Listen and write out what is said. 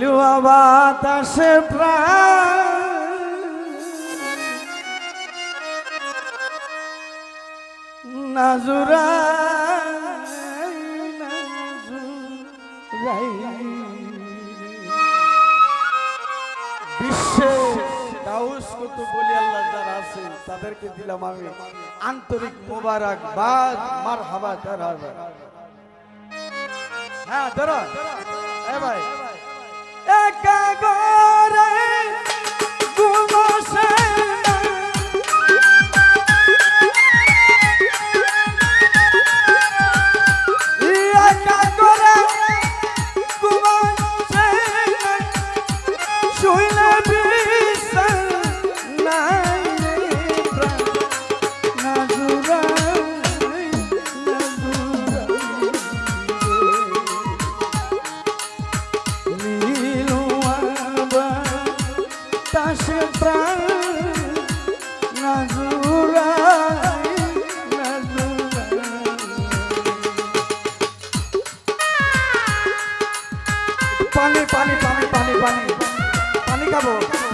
লিলুয়া বাতাসে প্রাণ। নাজুরা বিশ্বে দাউস কুতু বলি আল্লাহ যারা আছে, তাদেরকে দিলাম আমি আন্তরিক মোবারক, বাদ মার হাবা তারা হ্যাঁ ধরো এ ভাই গরে পানি পানি পানি পানি পানি। পানি খাব?